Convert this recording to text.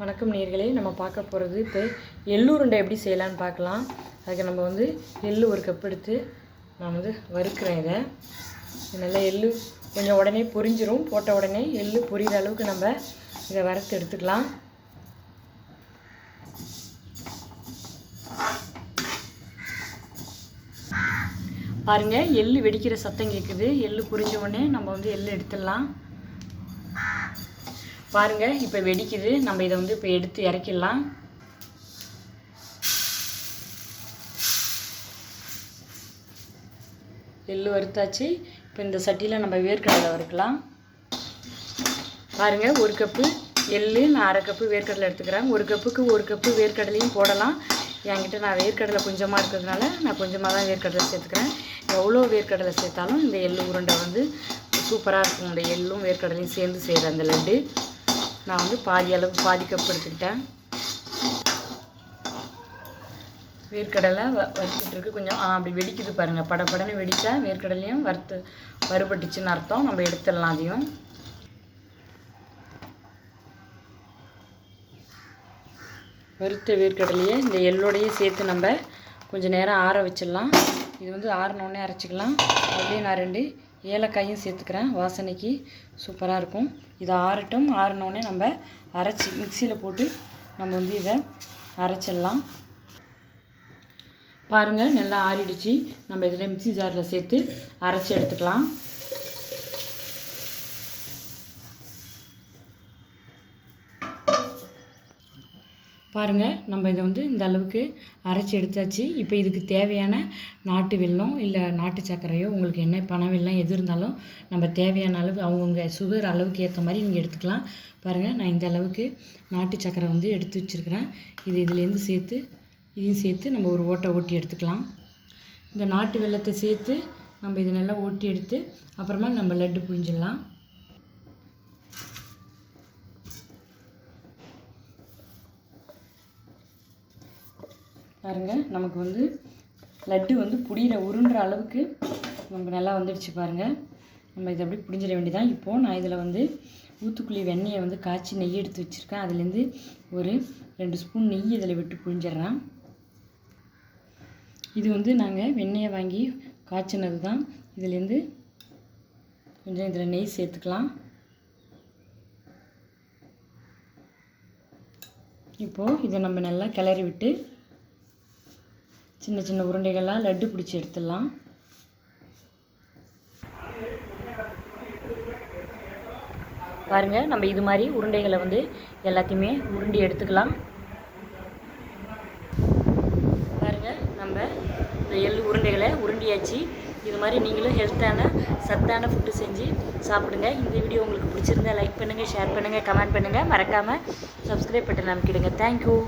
வணக்கம் நேர்களே. நம்ம பார்க்க போகிறது இப்போ எள்ளுருண்டை எப்படி செய்யலான்னு பார்க்கலாம். அதுக்கு நம்ம வந்து எள்ளு ஒரு கப் எடுத்து நான் வந்து வறுக்கிறேன் இதை. நல்லா எள்ளு கொஞ்சம் உடனே பொரிஞ்சிரும். போட்ட உடனே எள்ளு பொரியிற அளவுக்கு நம்ம இதை வறுத்து எடுத்துக்கலாம். பாருங்கள் எள்ளு வெடிக்கிற சத்தம் கேட்குது எள்ளு புரிஞ்ச உடனே நம்ம வந்து எள்ளு எடுத்துடலாம். பாருங்கள் இப்போ வெடிக்குது. நம்ம இதை வந்து இப்போ எடுத்து இறக்கிடலாம். எள்ளு வறுத்தாச்சு. இப்போ இந்த சட்டியில் நம்ம வேர்க்கடலை வறுக்கலாம். பாருங்க ஒரு கப்பு எள்ளு நான் அரை கப்பு வேர்க்கடலை எடுத்துக்கிறேன். ஒரு கப்புக்கு ஒரு கப்பு வேர்க்கடலையும் போடலாம். என்கிட்ட நான் வேர்க்கடலை கொஞ்சமாக இருக்கிறதுனால நான் கொஞ்சமாக தான் வேர்க்கடலை சேர்த்துக்கிறேன். எவ்வளோ வேர்க்கடலை சேர்த்தாலும் இந்த எள்ளு உருண்டை வந்து சூப்பராக இருக்கும். இந்த எள்ளும் வேர்க்கடலையும் சேர்ந்து செய்கிற அந்த லட்டு. நான் வந்து பாதி அளவு பாதி கப் எடுத்துக்கிட்டேன். வேர்க்கடலை வ கொஞ்சம் அப்படி வெடிக்குது பாருங்கள் படப்படன்னு வெடித்தா வேர்க்கடலையும் வறுத்து வறுபட்டுச்சுன்னு அர்த்தம். நம்ம எடுத்துடலாம் அதையும். வறுத்த வேர்க்கடலையை இந்த எள்ளோடையே சேர்த்து நம்ம கொஞ்சம் நேரம் ஆற வச்சிடலாம். இது வந்து ஆறினோடனே அரைச்சிக்கலாம். அப்படியே நான் ரெண்டு ஏலக்காயும் சேர்த்துக்கிறேன். வாசனைக்கு சூப்பராக இருக்கும். இது ஆறட்டும். ஆறினோடனே நம்ம அரைச்சி மிக்சியில் போட்டு நம்ம வந்து இதை அரைச்சிடலாம். பாருங்கள் நல்லா ஆறிடுச்சு. நம்ம இதில் மிக்சி ஜாரில் சேர்த்து அரைச்சி எடுத்துக்கலாம். பாருங்கள் நம்ம இதை வந்து இந்த அளவுக்கு அரைச்சி எடுத்தாச்சு. இப்போ இதுக்கு தேவையான நாட்டு வெல்லம் இல்லை நாட்டு சர்க்கரையோ உங்களுக்கு என்ன பனை வெல்லம் எது இருந்தாலும் நம்ம தேவையான அளவு அவங்கவுங்க சுகர் அளவுக்கு ஏற்ற மாதிரி நீங்கள் எடுத்துக்கலாம். பாருங்கள் நான் இந்த அளவுக்கு நாட்டு சர்க்கரை வந்து எடுத்து வச்சுருக்கிறேன். இது இதுலேருந்து சேர்த்து இதையும் சேர்த்து நம்ம ஒரு ஓட்டை ஓட்டி எடுத்துக்கலாம். இந்த நாட்டு வெல்லத்தை சேர்த்து நம்ம இதை நல்லா ஓட்டி எடுத்து அப்புறமா நம்ம லட்டு புழிஞ்சிடலாம். பாருங்க நமக்கு வந்து லட்டு வந்து புடியில் உருண்டுற அளவுக்கு நமக்கு நல்லா வந்துடுச்சு பாருங்கள் நம்ம இதை அப்படியே பிடிஞ்சிட வேண்டியதான் இப்போது நான் இதில் வந்து ஊத்துக்குழி வெண்ணெயை வந்து காய்ச்சி நெய் எடுத்து வச்சுருக்கேன். அதுலேருந்து ஒரு ரெண்டு ஸ்பூன் நெய் இதில் விட்டு புழிஞ்சிட்றேன் இது வந்து நாங்கள் வெண்ணெயை வாங்கி காய்ச்சினது தான் இதுலேருந்து கொஞ்சம் இதில் நெய் சேர்த்துக்கலாம். இப்போது இதை நம்ம நல்லா கிளறி விட்டு சின்ன சின்ன உருண்டைகள்லாம் லட்டு பிடிச்சி எடுத்துடலாம். பாருங்கள் நம்ம இது மாதிரி உருண்டைகளை வந்து எல்லாத்தையுமே உருண்டி எடுத்துக்கலாம். பாருங்கள் நம்ம இந்த எள்ளு உருண்டைகளை உருண்டியாச்சு. இது மாதிரி நீங்களும் ஹெல்த்தான சத்தான ஃபுட்டு செஞ்சு சாப்பிடுங்க. இந்த வீடியோ உங்களுக்கு பிடிச்சிருந்தா லைக் பண்ணுங்கள் ஷேர் பண்ணுங்கள் கமெண்ட் பண்ணுங்கள் மறக்காமல் சப்ஸ்கிரைப் பட்டன் அமைக்கிடுங்க. தேங்க்யூ